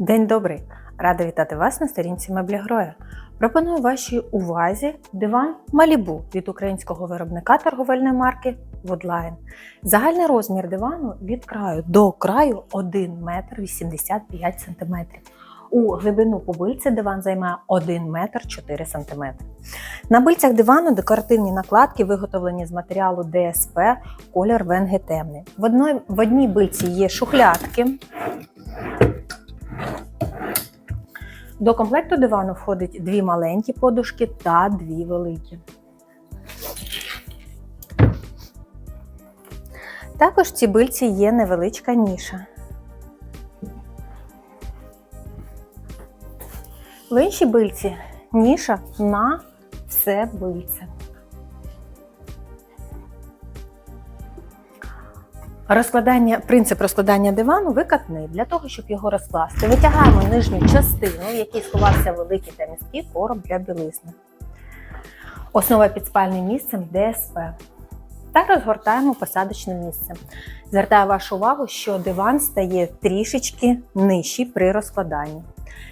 День добрий! Рада вітати вас на сторінці Меблі Гроя. Пропоную вашій увазі диван Малібу від українського виробника торговельної марки Woodline. Загальний розмір дивану від краю до краю 1 метр 85 см. У глибину побильця диван займає 1 метр 4 см. На бильцях дивану декоративні накладки виготовлені з матеріалу ДСП, колір венги темний. В одній бильці є шухлядки. До комплекту дивану входить дві маленькі подушки та дві великі. Також в цій бильці є невеличка ніша. В іншій бильці ніша на все бильце. Розкладання, принцип розкладання дивану викатний. Для того, щоб його розкласти, витягаємо нижню частину, в якій сховався великий та міський короб для білизни. Основа під спальним місцем ДСП. Та розгортаємо посадочне місце. Звертаю вашу увагу, що диван стає трішечки нижчий при розкладанні.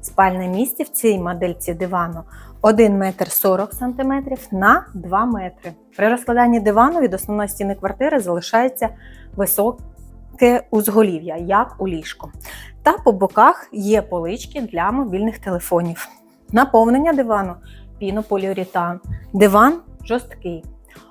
Спальне місце в цій модельці дивану 1 метр 40 см на 2 метри. При розкладанні дивану від основної стіни квартири залишається високе узголів'я, як у ліжку. Та по боках є полички для мобільних телефонів. Наповнення дивану пінополіуретан. Диван жорсткий.